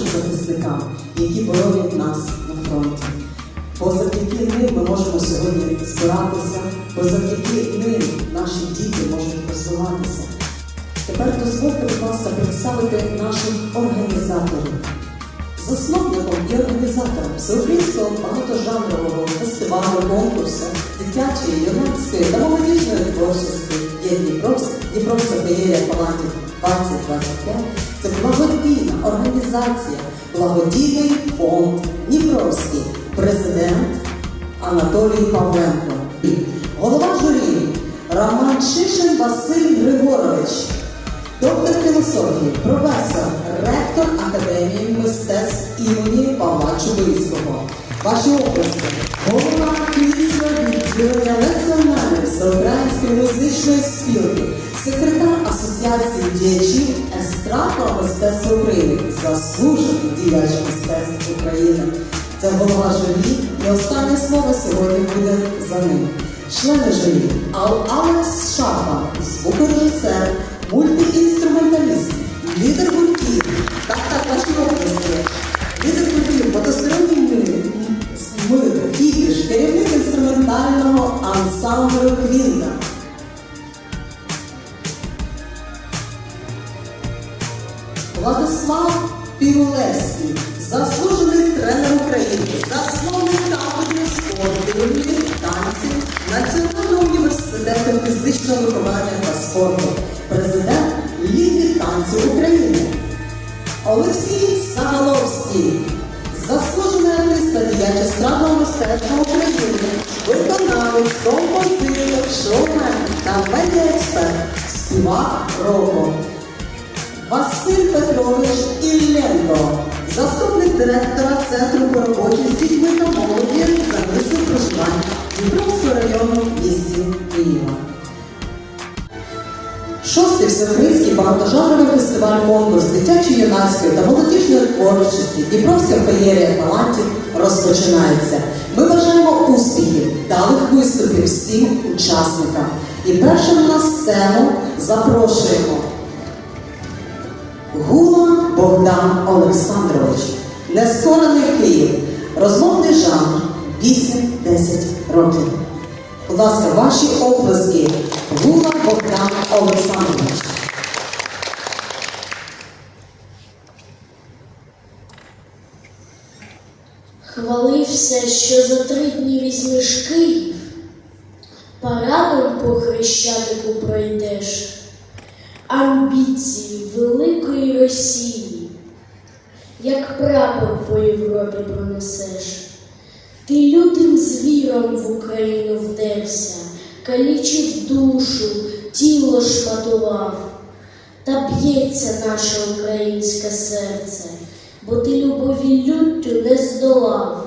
нашим захисникам, які боронять нас на фронті. Бо завдяки ним ми можемо сьогодні збиратися, бо завдяки ним наші діти можуть розвиватися. Тепер дозвольте, будь ласка, представити наших організаторів. Засновником і організатором всеукраїнського багатожанрового фестивалю конкурсу дитячої, юнацької та молодіжної творчості є Дніпровська, Дніпровська феєрія талантів 2025. Це благодійна організація, благодійний фонд Дніпровський, президент Анатолій Павленко. Голова журі Роман Шишин Василь Григорович. Доктор філософії, професор, ректор Академії мистецтв імені Павла Чубинського. Ваші області. Голова Київського відділення національної всеукраїнської музичної спілки, секретар Асоціації діячів естрадного мистецтва України, заслужений діяч мистецтв України. Це голова журі, і останнє слово сьогодні буде за ним. Члени журі Ал Алекс Шафа, звукорежисер, мультиінструменталіст, лідер гуртів, так, так, ваші області, лідер гуртів, потусторонній ансамблю Квінта. Владислав Піволевський, заслужений тренер України, засновник кафедри спорту, танців Національного університету фізичного виховання та спорту, президент Ліги танців України. Олексій Сагаловський, артист та діяч мистецтва України, виконавець, композитор, шоумен та медіаексперт, співак року. Василь Петрович Ілленко, заступник директора Центру по роботі з дітьми та молоді за місцем проживання Дніпровського району місті Києва. Шостий всеукраїнський багатожанровий фестиваль конкурс дитячої юнацької та молодіжної творчості Дніпровська феєрія талантів розпочинається. Ми бажаємо успіхів, далих виступів всім учасникам. І першим на сцену запрошуємо Гула Богдан Олександрович, нескорений Київ, розмовний жанр 8-10 років. Будь ласка, ваші оплески. Гула Богдан Олександрович. Хвалився, що за три дні візьмеш Київ, парадом по Хрещатику пройдеш, амбіції великої Росії, як прапор по Європі пронесеш. Ти лютим звіром в Україну вдерся, калічив душу, тіло шматував, та б'ється наше українське серце, бо ти любові люттю не здолав.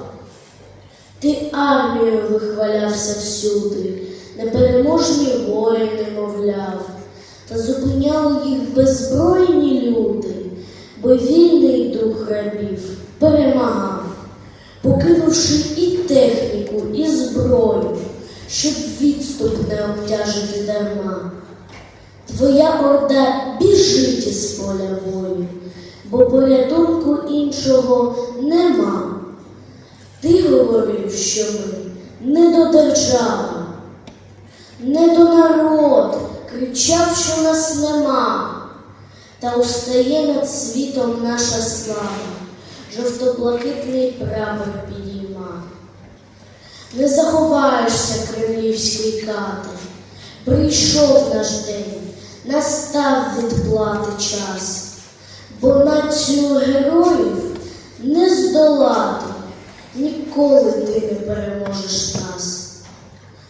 Ти армію вихвалявся всюди, непереможні воїни мовляв, та зупиняли їх беззбройні люди, бо вільний дух рабів перемагав, покинувши і техніку, і зброю, щоб відступ не обтяжити дарма. Твоя орда біжить із поля бою, бо порятунку іншого нема. Ти говорив, що ми не до держави, не до народ, кричав, що нас нема, та устає над світом наша слава, жовто-блакитний прапор підійма. Не заховаєшся, кремлівський катер, прийшов наш день, настав відплати час, бо націю героїв не здолати, ніколи ти не переможеш нас.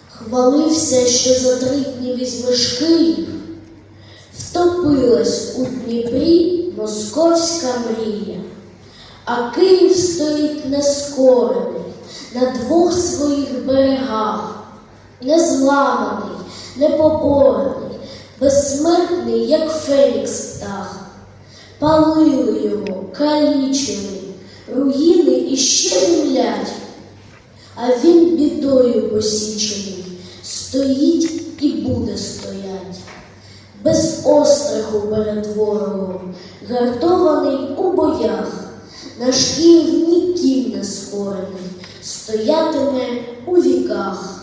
Хвалився, що за три дні візьмеш Київ, втопилась у Дніпрі московська мрія, а Київ стоїть нескорений на двох своїх берегах, незламаний, непоборений, безсмертний, як фенікс птах. Палили його, калічили, руїни іще димлять, а він бідою посічений, стоїть і буде стоять, без остраху перед ворогом, гартований у боях, наш Київ ніким не скорений, стоятиме у віках.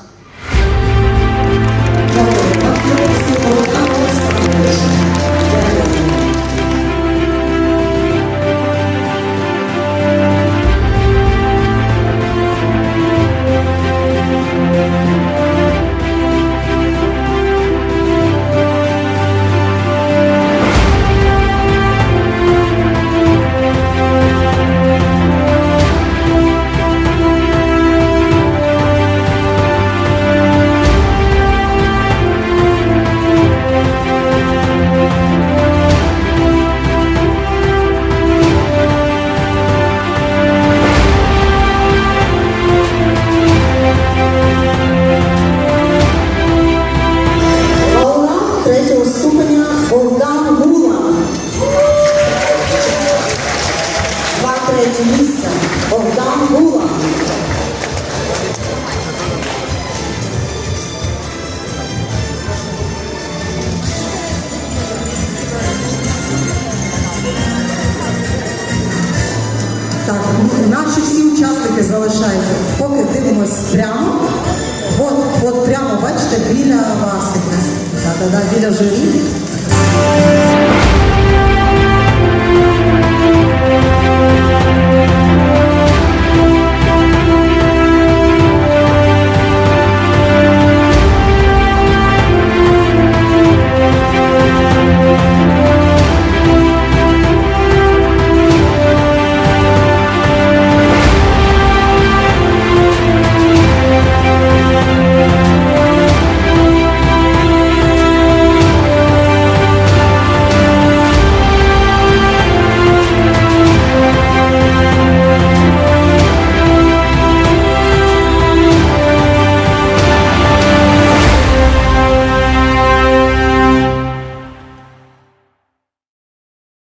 Гула. Так, наші всі учасники залишаються. Поки дивимось прямо. От, от прямо, бачите, біля вас. Так, так, так, біля журі.